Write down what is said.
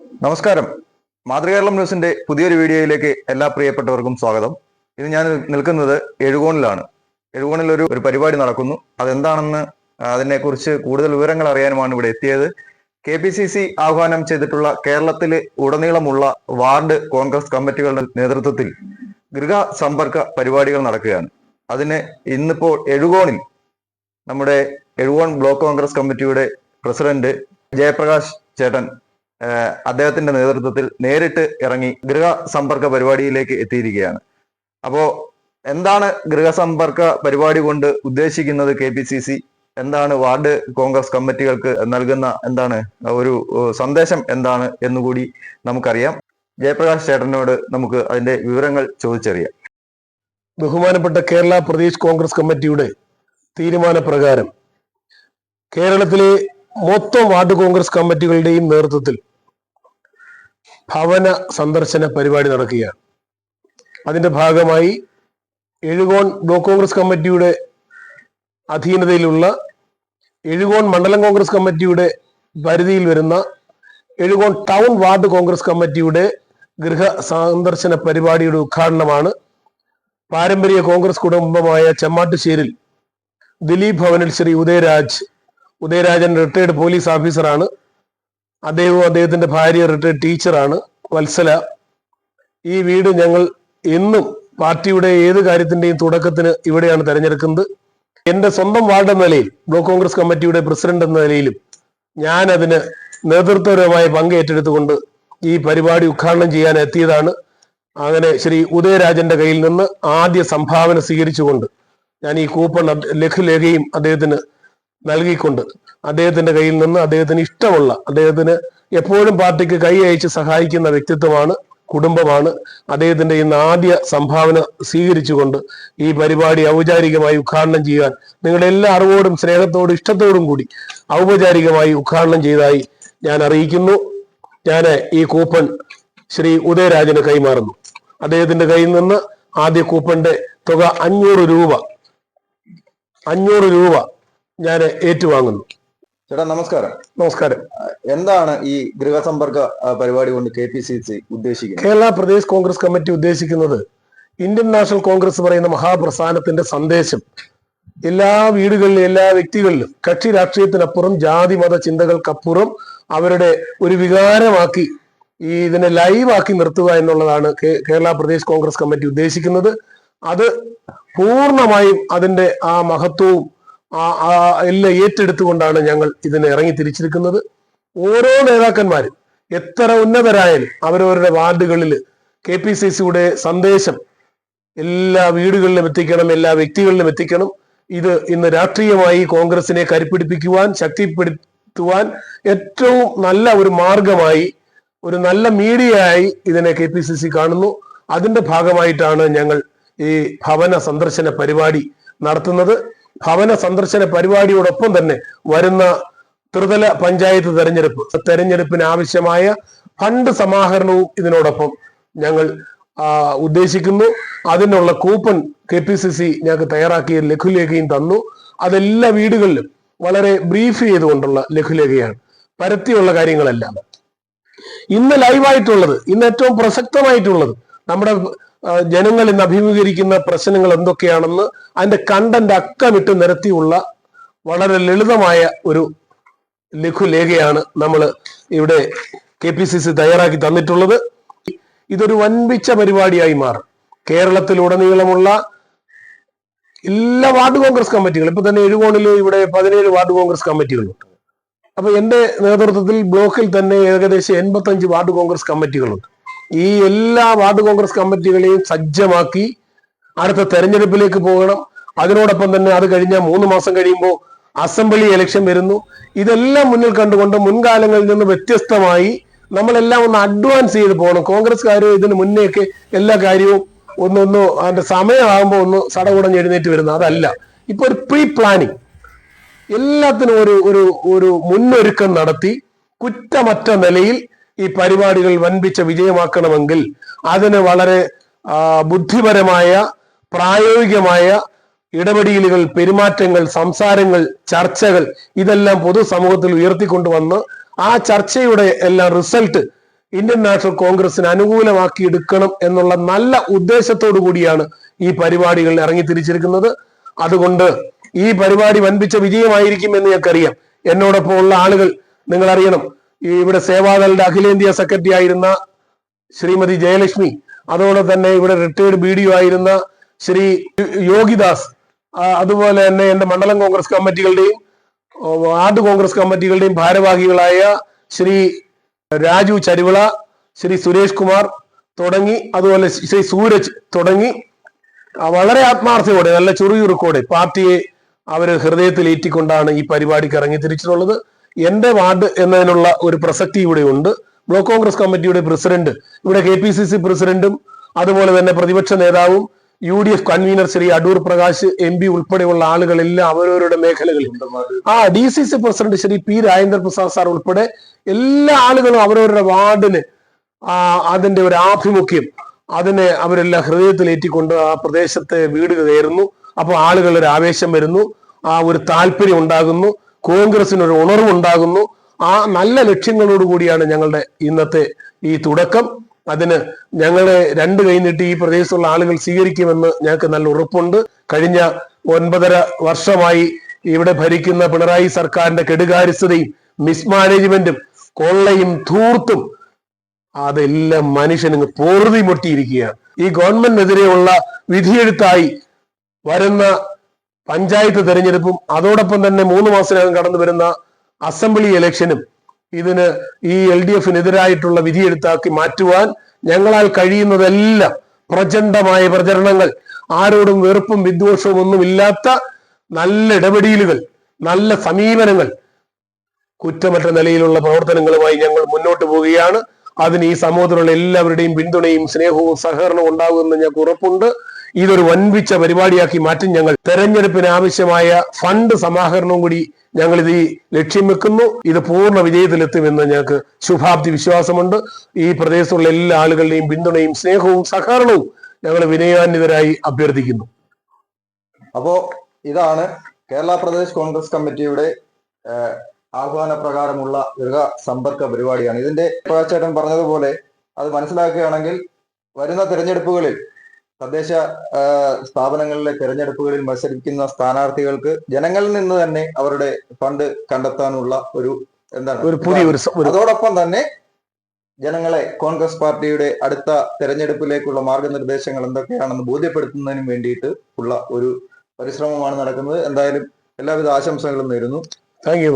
നമസ്കാരം. മാതൃകേരളം ന്യൂസിന്റെ പുതിയൊരു വീഡിയോയിലേക്ക് എല്ലാ പ്രിയപ്പെട്ടവർക്കും സ്വാഗതം. ഇത് ഞാൻ നിൽക്കുന്നത് എഴുകോണിലാണ്. എഴുകോണിൽ ഒരു ഒരു പരിപാടി നടക്കുന്നു. അതെന്താണെന്ന് അതിനെക്കുറിച്ച് കൂടുതൽ വിവരങ്ങൾ അറിയാനുമാണ് ഇവിടെ എത്തിയത്. കെ പി സി സി ആഹ്വാനം ചെയ്തിട്ടുള്ള കേരളത്തിലെ ഉടനീളമുള്ള വാർഡ് കോൺഗ്രസ് കമ്മിറ്റികളുടെ നേതൃത്വത്തിൽ ഗൃഹ സമ്പർക്ക പരിപാടികൾ നടക്കുകയാണ്. അതിന് ഇന്നിപ്പോൾ എഴുകോണിൽ നമ്മുടെ എഴുകോൺ ബ്ലോക്ക് കോൺഗ്രസ് കമ്മിറ്റിയുടെ പ്രസിഡന്റ് ജയപ്രകാശ് ചേട്ടൻ അദ്ദേഹത്തിന്റെ നേതൃത്വത്തിൽ നേരിട്ട് ഇറങ്ങി ഗൃഹസമ്പർക്ക പരിപാടിയിലേക്ക് എത്തിയിരിക്കുകയാണ്. അപ്പോ എന്താണ് ഗൃഹസമ്പർക്ക പരിപാടി കൊണ്ട് ഉദ്ദേശിക്കുന്നത് കെ പി സി സി? എന്താണ് വാർഡ് കോൺഗ്രസ് കമ്മിറ്റികൾക്ക് നൽകുന്ന എന്താണ് ഒരു സന്ദേശം എന്താണ് എന്നുകൂടി നമുക്കറിയാം. ജയപ്രകാശ് ചേട്ടനോട് നമുക്ക് അതിന്റെ വിവരങ്ങൾ ചോദിച്ചറിയാം. ബഹുമാനപ്പെട്ട കേരള പ്രദേശ് കോൺഗ്രസ് കമ്മിറ്റിയുടെ തീരുമാനപ്രകാരം കേരളത്തിലെ മൊത്തം വാർഡ് കോൺഗ്രസ് കമ്മിറ്റികളുടെയും നേതൃത്വത്തിൽ ഭവന സന്ദർശന പരിപാടി നടക്കുകയാണ്. അതിന്റെ ഭാഗമായി എഴുകോൺ ബ്ലോക്ക് കോൺഗ്രസ് കമ്മിറ്റിയുടെ അധീനതയിലുള്ള എഴുകോൺ മണ്ഡലം കോൺഗ്രസ് കമ്മിറ്റിയുടെ പരിധിയിൽ വരുന്ന എഴുകോൺ ടൗൺ വാർഡ് കോൺഗ്രസ് കമ്മിറ്റിയുടെ ഗൃഹ സന്ദർശന പരിപാടിയുടെ ഉദ്ഘാടനമാണ് പാരമ്പര്യ കോൺഗ്രസ് കുടുംബമായ ചെമ്മാട്ടുശ്ശേരിൽ ദിലീപ് ഭവനിൽ ശ്രീ ഉദയരാജ് ഉദയരാജൻ റിട്ടയർഡ് പോലീസ് ഓഫീസറാണ്. അദ്ദേഹവും അദ്ദേഹത്തിന്റെ ഭാര്യ റിട്ടയർഡ് ടീച്ചറാണ്. വത്സല ഈ വീട് ഞങ്ങൾ എന്നും പാർട്ടിയുടെ ഏത് കാര്യത്തിന്റെയും തുടക്കത്തിന് ഇവിടെയാണ് തെരഞ്ഞെടുക്കുന്നത്. എന്റെ സ്വന്തം വാർഡ് എന്ന നിലയിൽ ബ്ലോക്ക് കോൺഗ്രസ് കമ്മിറ്റിയുടെ പ്രസിഡന്റ് എന്ന നിലയിലും ഞാൻ അതിന് നേതൃത്വപരമായ പങ്ക് ഏറ്റെടുത്തുകൊണ്ട് ഈ പരിപാടി ഉദ്ഘാടനം ചെയ്യാൻ എത്തിയതാണ്. അങ്ങനെ ശ്രീ ഉദയരാജന്റെ കയ്യിൽ നിന്ന് ആദ്യ സംഭാവന സ്വീകരിച്ചുകൊണ്ട് ഞാൻ ഈ കൂപ്പൺ ലഘുലേഖയും അദ്ദേഹത്തിന് നൽകിക്കൊണ്ട് അദ്ദേഹത്തിന്റെ കയ്യിൽ നിന്ന് അദ്ദേഹത്തിന് ഇഷ്ടമുള്ള അദ്ദേഹത്തിന് എപ്പോഴും പാർട്ടിക്ക് കൈ അയച്ച് സഹായിക്കുന്ന വ്യക്തിത്വമാണ് കുടുംബമാണ്. അദ്ദേഹത്തിന്റെ ഇന്ന് ആദ്യ സംഭാവന സ്വീകരിച്ചുകൊണ്ട് ഈ പരിപാടി ഔപചാരികമായി ഉദ്ഘാടനം ചെയ്യാൻ നിങ്ങളുടെ എല്ലാ അറിവോടും സ്നേഹത്തോടും ഇഷ്ടത്തോടും കൂടി ഔപചാരികമായി ഉദ്ഘാടനം ചെയ്തതായി ഞാൻ അറിയിക്കുന്നു. ഞാൻ ഈ കൂപ്പൺ ശ്രീ ഉദയരാജന് കൈമാറുന്നു. അദ്ദേഹത്തിന്റെ കയ്യിൽ നിന്ന് ആദ്യ കൂപ്പന്റെ തുക അഞ്ഞൂറ് രൂപ അഞ്ഞൂറ് രൂപ ഞാൻ ഏറ്റുവാങ്ങുന്നു. ചേട്ടാ നമസ്കാരം. നമസ്കാരം. എന്താണ് ഈ ഗൃഹസമ്പർക്ക പരിപാടി കൊണ്ട് കെ പി സി സി ഉദ്ദേശിക്കുന്നത്? കേരള പ്രദേശ് കോൺഗ്രസ് കമ്മിറ്റി ഉദ്ദേശിക്കുന്നത് ഇന്ത്യൻ നാഷണൽ കോൺഗ്രസ് പറയുന്ന മഹാപ്രസ്ഥാനത്തിന്റെ സന്ദേശം. എല്ലാ വീടുകളിലും എല്ലാ വ്യക്തികളിലും കക്ഷി രാഷ്ട്രീയത്തിനപ്പുറം ജാതി മത ചിന്തകൾക്കപ്പുറം അവരുടെ ഒരു വികാരമാക്കി ഈ ഇതിനെ ലൈവാക്കി നിർത്തുക എന്നുള്ളതാണ് കേരള പ്രദേശ് കോൺഗ്രസ് കമ്മിറ്റി ഉദ്ദേശിക്കുന്നത്. അത് പൂർണമായും അതിന്റെ ആ മഹത്വവും എല്ലാം ഏറ്റെടുത്തുകൊണ്ടാണ് ഞങ്ങൾ ഇതിനെ ഇറങ്ങി തിരിച്ചിരിക്കുന്നത്. ഓരോ നേതാക്കന്മാരും എത്ര ഉന്നതരായാലും അവരവരുടെ വാർഡുകളിൽ കെ പി സി സിയുടെ സന്ദേശം എല്ലാ വീടുകളിലും എത്തിക്കണം എല്ലാ വ്യക്തികളിലും എത്തിക്കണം. ഇത് ഇന്ന് രാഷ്ട്രീയമായി കോൺഗ്രസിനെ കരുപ്പിടിപ്പിക്കുവാൻ ശക്തിപ്പെടുത്തുവാൻ ഏറ്റവും നല്ല ഒരു മാർഗമായി ഒരു നല്ല മീഡിയയായി ഇതിനെ കെ പി സി സി കാണുന്നു. അതിന്റെ ഭാഗമായിട്ടാണ് ഞങ്ങൾ ഈ ഭവന സന്ദർശന പരിപാടി നടത്തുന്നത്. ഭവന സന്ദർശന പരിപാടിയോടൊപ്പം തന്നെ വരുന്ന ത്രിതല പഞ്ചായത്ത് തെരഞ്ഞെടുപ്പ്. തെരഞ്ഞെടുപ്പിന് ആവശ്യമായ ഫണ്ട് സമാഹരണവും ഇതിനോടൊപ്പം ഞങ്ങൾ ഉദ്ദേശിക്കുന്നു. അതിനുള്ള coupon K P C C ഞങ്ങൾക്ക് തയ്യാറാക്കിയ ലഘുലേഖയും തന്നു. അതെല്ലാ വീടുകളിലും വളരെ ബ്രീഫ് ചെയ്തുകൊണ്ടുള്ള ലഘുലേഖയാണ്. പരത്തിയുള്ള കാര്യങ്ങളെല്ലാം. ഇന്ന് ലൈവായിട്ടുള്ളത് ഇന്ന് ഏറ്റവും പ്രസക്തമായിട്ടുള്ളത് നമ്മുടെ ജനങ്ങൾ ഇന്ന് അഭിമുഖീകരിക്കുന്ന പ്രശ്നങ്ങൾ എന്തൊക്കെയാണെന്ന് അതിന്റെ കണ്ടന്റ് അക്കമിട്ട് നിരത്തിയുള്ള വളരെ ലളിതമായ ഒരു ലഘുലേഖയാണ് നമ്മൾ ഇവിടെ കെ പി സി സി തയ്യാറാക്കി തന്നിട്ടുള്ളത്. ഇതൊരു വൻപിച്ച പരിപാടിയായി മാറും. കേരളത്തിലുടനീളമുള്ള എല്ലാ വാർഡ് കോൺഗ്രസ് കമ്മിറ്റികളും ഇപ്പൊ തന്നെ എഴുകോണിൽ ഇവിടെ പതിനേഴ് വാർഡ് കോൺഗ്രസ് കമ്മിറ്റികളുണ്ട്. അപ്പൊ എന്റെ നേതൃത്വത്തിൽ ബ്ലോക്കിൽ തന്നെ ഏകദേശം എൺപത്തഞ്ച് വാർഡ് കോൺഗ്രസ് കമ്മിറ്റികളുണ്ട്. ഈ എല്ലാ വാർഡ് കോൺഗ്രസ് കമ്മിറ്റികളെയും സജ്ജമാക്കി അടുത്ത തെരഞ്ഞെടുപ്പിലേക്ക് പോകണം. അതിനോടൊപ്പം തന്നെ അത് കഴിഞ്ഞ മൂന്ന് മാസം കഴിയുമ്പോൾ അസംബ്ലി ഇലക്ഷൻ വരുന്നു. ഇതെല്ലാം മുന്നിൽ കണ്ടുകൊണ്ട് മുൻകാലങ്ങളിൽ നിന്ന് വ്യത്യസ്തമായി നമ്മളെല്ലാം ഒന്ന് അഡ്വാൻസ് ചെയ്ത് പോകണം. കോൺഗ്രസ്സുകാർ ഇതിന് മുന്നേക്ക് എല്ലാ കാര്യവും ഒന്നൊന്ന് അതിന്റെ സമയമാകുമ്പോൾ ഒന്ന് സടകുടഞ്ഞ് എഴുന്നേറ്റ് വരുന്നത് അതല്ല. ഇപ്പൊ ഒരു പ്രീ പ്ലാനിങ് എല്ലാത്തിനും ഒരു ഒരു ഒരു മുന്നൊരുക്കം നടത്തി കുറ്റമറ്റ നിലയിൽ ഈ പരിപാടികൾ വൻപിച്ച വിജയമാക്കണമെങ്കിൽ അതിന് വളരെ ബുദ്ധിപരമായ പ്രായോഗികമായ ഇടപെടലുകൾ പെരുമാറ്റങ്ങൾ സംസാരങ്ങൾ ചർച്ചകൾ ഇതെല്ലാം പൊതുസമൂഹത്തിൽ ഉയർത്തിക്കൊണ്ടുവന്ന് ആ ചർച്ചയുടെ എല്ലാം റിസൾട്ട് ഇന്ത്യൻ നാഷണൽ കോൺഗ്രസിന് അനുകൂലമാക്കി എടുക്കണം എന്നുള്ള നല്ല ഉദ്ദേശത്തോടു കൂടിയാണ് ഈ പരിപാടികൾ ഇറങ്ങി തിരിച്ചിരിക്കുന്നത് അതുകൊണ്ട് ഈ പരിപാടി വൻപിച്ച വിജയമായിരിക്കും എന്ന് ഞങ്ങൾക്കറിയാം. എന്നോടൊപ്പം ഉള്ള ആളുകൾ നിങ്ങൾ അറിയണം ഇവിടെ സേവാദളിന്റെ അഖിലേന്ത്യാ സെക്രട്ടറി ആയിരുന്ന ശ്രീമതി ജയലക്ഷ്മി അതോടെ തന്നെ ഇവിടെ റിട്ടയർഡ് ബി ഡി ആയിരുന്ന ശ്രീ യോഗിദാസ് അതുപോലെ തന്നെ എന്റെ മണ്ഡലം കോൺഗ്രസ് കമ്മിറ്റികളുടെയും വാർഡ് കോൺഗ്രസ് കമ്മിറ്റികളുടെയും ഭാരവാഹികളായ ശ്രീ രാജു ചരുവിള ശ്രീ സുരേഷ് കുമാർ തുടങ്ങി അതുപോലെ ശ്രീ സൂരജ് തുടങ്ങി വളരെ ആത്മാർത്ഥയോടെ നല്ല ചുറുചുറുക്കോടെ പാർട്ടിയെ അവർ ഹൃദയത്തിൽ ഏറ്റിക്കൊണ്ടാണ് ഈ പരിപാടിക്ക് ഇറങ്ങി തിരിച്ചിട്ടുള്ളത്. എന്റെ വാർഡ് എന്നതിനുള്ള ഒരു പ്രസക്തി ഇവിടെ ഉണ്ട്. ബ്ലോക്ക് കോൺഗ്രസ് കമ്മിറ്റിയുടെ പ്രസിഡന്റ് ഇവിടെ കെ പി സി സി പ്രസിഡന്റും അതുപോലെ തന്നെ പ്രതിപക്ഷ നേതാവും U D F convener Sree Adoor Prakash M P ഉൾപ്പെടെയുള്ള ആളുകളെല്ലാം അവരവരുടെ മേഖലകളിൽ ആ D C C president Sree P Rajendra Prasad sir ഉൾപ്പെടെ എല്ലാ ആളുകളും അവരവരുടെ വാർഡിന് അതിന്റെ ഒരു ആഭിമുഖ്യം അതിനെ അവരെല്ലാം ഹൃദയത്തിൽ ഹൃദയത്തിലേറ്റിക്കൊണ്ട് ആ പ്രദേശത്തെ വീട് കയറുന്നു. അപ്പോൾ ആളുകൾ ഒരു ആവേശം വരുന്നു. ആ ഒരു താല്പര്യം ഉണ്ടാകുന്നു. കോൺഗ്രസിന് ഒരു ഉണർവുണ്ടാകുന്നു. ആ നല്ല ലക്ഷ്യങ്ങളോട് കൂടിയാണ് ഞങ്ങളുടെ ഇന്നത്തെ ഈ തുടക്കം. അതിന് ഞങ്ങളെ രണ്ട് കൈ നീട്ടി ഈ പ്രദേശത്തുള്ള ആളുകൾ സ്വീകരിക്കുമെന്ന് ഞങ്ങൾക്ക് നല്ല ഉറപ്പുണ്ട്. കഴിഞ്ഞ ഒൻപതര വർഷമായി ഇവിടെ ഭരിക്കുന്ന പിണറായി സർക്കാരിന്റെ കെടുകാര്യസ്ഥതയും മിസ്മാനേജ്മെന്റും കൊള്ളയും ധൂർത്തും അതെല്ലാം മനുഷ്യന് പൊറുതി മുട്ടിയിരിക്കുകയാണ്. ഈ ഗവൺമെന്റിനെതിരെയുള്ള വിധിയെഴുത്തായി വരുന്ന പഞ്ചായത്ത് തെരഞ്ഞെടുപ്പും അതോടൊപ്പം തന്നെ മൂന്ന് മാസത്തിനകം കടന്നു വരുന്ന അസംബ്ലി ഇലക്ഷനും ഇതിന് ഈ എൽ ഡി എഫിനെതിരായിട്ടുള്ള വിധിയെടുത്താക്കി മാറ്റുവാൻ ഞങ്ങളാൽ കഴിയുന്നതെല്ലാം പ്രചണ്ഡമായ പ്രചരണങ്ങൾ. ആരോടും വെറുപ്പും വിദ്വേഷവും ഒന്നും ഇല്ലാത്ത നല്ല ഇടപെടലുകൾ നല്ല സമീപനങ്ങൾ കുറ്റമറ്റ നിലയിലുള്ള പ്രവർത്തനങ്ങളുമായി ഞങ്ങൾ മുന്നോട്ട് പോവുകയാണ്. അതിന് ഈ സമൂഹത്തിലുള്ള എല്ലാവരുടെയും പിന്തുണയും സ്നേഹവും സഹകരണവും ഉണ്ടാകുമെന്ന് ഞങ്ങൾക്ക് ഉറപ്പുണ്ട്. ഇതൊരു വൻപിച്ച പരിപാടിയാക്കി മാറ്റും ഞങ്ങൾ. തെരഞ്ഞെടുപ്പിന് ആവശ്യമായ ഫണ്ട് സമാഹരണവും കൂടി ഞങ്ങൾ ഇത് ലക്ഷ്യം വെക്കുന്നു. ഇത് പൂർണ വിജയത്തിലെത്തുമെന്ന് ഞങ്ങൾക്ക് ശുഭാപ്തി വിശ്വാസമുണ്ട്. ഈ പ്രദേശത്തുള്ള എല്ലാ ആളുകളുടെയും പിന്തുണയും സ്നേഹവും സഹകരണവും ഞങ്ങൾ വിനയാന്വിതരായി അഭ്യർത്ഥിക്കുന്നു. അപ്പോ ഇതാണ് കേരള പ്രദേശ് കോൺഗ്രസ് കമ്മിറ്റിയുടെ ആഹ്വാന പ്രകാരമുള്ള ഗൃഹ സമ്പർക്ക പരിപാടിയാണ്. ഇതിന്റെ പ്രകാശേട്ടൻ പറഞ്ഞതുപോലെ അത് മനസ്സിലാക്കുകയാണെങ്കിൽ വരുന്ന തെരഞ്ഞെടുപ്പുകളിൽ തദ്ദേശ സ്ഥാപനങ്ങളിലെ തെരഞ്ഞെടുപ്പുകളിൽ മത്സരിക്കുന്ന സ്ഥാനാർത്ഥികൾക്ക് ജനങ്ങളിൽ നിന്ന് തന്നെ അവരുടെ ഫണ്ട് കണ്ടെത്താനുള്ള ഒരു എന്താണ് ഒരു പുതിയ അതോടൊപ്പം തന്നെ ജനങ്ങളെ കോൺഗ്രസ് പാർട്ടിയുടെ അടുത്ത തെരഞ്ഞെടുപ്പിലേക്കുള്ള മാർഗനിർദ്ദേശങ്ങൾ എന്തൊക്കെയാണെന്ന് ബോധ്യപ്പെടുത്തുന്നതിനും വേണ്ടിയിട്ട് ഉള്ള ഒരു പരിശ്രമമാണ് നടക്കുന്നത്. എന്തായാലും എല്ലാവിധ ആശംസകളും നേരുന്നു. Thank you